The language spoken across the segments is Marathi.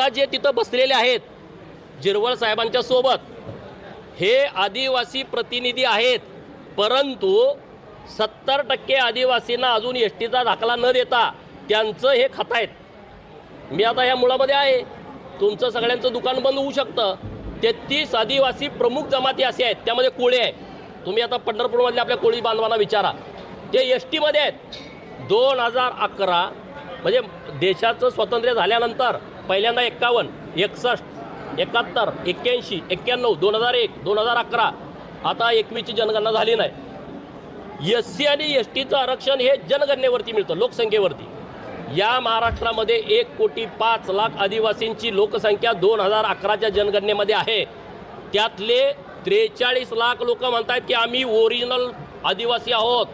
आता जे तिथं बसलेले आहेत जिरवळ साहेबांच्या सोबत हे आदिवासी प्रतिनिधी आहेत. परंतु सत्तर टक्के आदिवासींना अजून एस टीचा दाखला न देता त्यांचं हे खातायत मी आता ह्या मुळामध्ये आहे. तुमचं सगळ्यांचं दुकान बंद होऊ शकतं. तेहतीस आदिवासी प्रमुख जमाती असे आहेत. त्यामध्ये कोळी आहे. तुम्ही आता पंढरपूरमधल्या आपल्या कोळी बांधवांना विचारा. ते एस टीमध्ये आहेत. दोन हजार अकरा म्हणजे देशाचं स्वातंत्र्य झाल्यानंतर पहिल्यांदा एक्कावन्न एकसष्ट एकाहत्तर एक्क्याऐंशी एक्क्याण्णव दोन हजार एक दोन हजार अकरा. आता एकवीसची जनगणना झाली नाही. एस सी आणि एस टीचं आरक्षण हे जनगणनेवरती मिळतं लोकसंख्येवरती. या महाराष्ट्रामध्ये एक कोटी पाच लाख आदिवासींची लोकसंख्या दोन हजार अकराच्या जनगणनेमध्ये आहे. त्यातले त्रेचाळीस लाख लोक म्हणतात की आम्ही ओरिजिनल आदिवासी आहोत.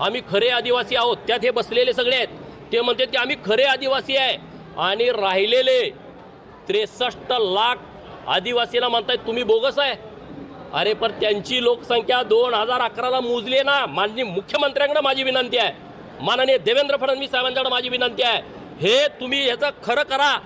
आम्ही खरे आदिवासी आहोत. त्यात हे बसलेले सगळे आहेत. ते म्हणतात की आम्ही खरे आदिवासी आहे. आणि राहिलेले त्रेसष्ट लाख आदिवासीला म्हणताय तुम्ही बोगस आहे. अरे पण त्यांची लोकसंख्या दोन हजार अकराला मोजली आहे ना माननीय मुख्यमंत्र्यांकडे माझी विनंती आहे. माननीय देवेंद्र फडणवीस साहेबांच्याकडे माझी विनंती आहे. हे तुम्ही ह्याचं खरं करा.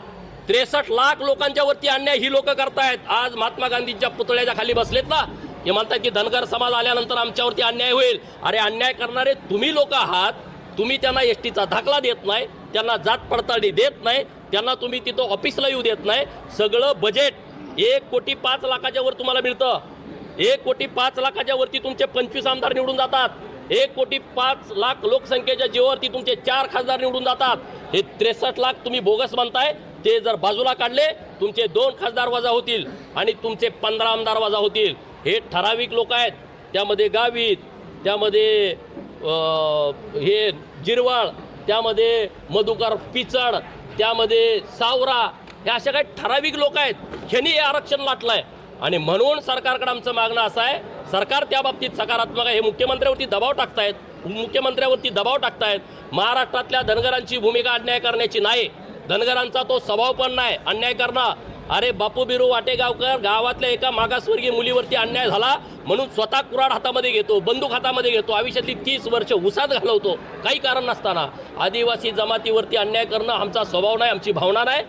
त्रेसष्ट लाख लोकांच्या वरती अन्याय ही लोक करतायत. आज महात्मा गांधींच्या पुतळ्याच्या खाली बसलेत ना हे म्हणतात की धनगर समाज आल्यानंतर आमच्यावरती अन्याय होईल. अरे अन्याय करणारे तुम्ही लोक आहात. तुम्ही त्यांना एस टीचा धाकला देत नाही. त्यांना जात पडताळणी देत नाही त्यांना तुम्ही तिथं ऑफिसला येऊ देत नाही. सगळं बजेट एक कोटी पाच लाखाच्या वर तुम्हाला मिळतं. एक कोटी पाच लाखाच्या वरती तुमचे पंचवीस आमदार निवडून जातात. एक कोटी पाच लाख लोकसंख्येच्या जीवावरती तुमचे चार खासदार निवडून जातात. हे त्रेसष्ट लाख तुम्ही बोगस म्हणताय ते जर बाजूला काढले तुमचे दोन खासदार वजा होतील आणि तुमचे पंधरा आमदार वजा होतील. हे ठराविक लोक आहेत. त्यामध्ये गावित त्यामध्ये हे जिरवाळ त्यामध्ये मधुकर पिचड त्यामध्ये सावरा हे अशा काही ठराविक लोक आहेत ह्यांनी हे आरक्षण लाटलं आहे आणि म्हणून सरकारकडे आमचं मागणं असं आहे सरकार त्या बाबतीत सकारात्मक आहे. हे मुख्यमंत्र्यावरती दबाव टाकतायत. मुख्यमंत्र्यावरती दबाव टाकतायत. महाराष्ट्रातल्या धनगरांची भूमिका अन्याय करण्याची नाही. धनगरांचा तो स्वभाव पण नाही. अन्याय करणं अरे बापू बिरू वाटेगावकर गावातल्या एका मागासवर्गीय मुलीवरती अन्याय झाला म्हणून स्वतः कुराड हातामध्ये घेतो बंदूक हातामध्ये घेतो आयुष्यातली तीस वर्ष उसात घालवतो. काही कारण नसताना. आदिवासी जमातीवरती अन्याय करणं आमचा स्वभाव नाही आमची भावना नाही.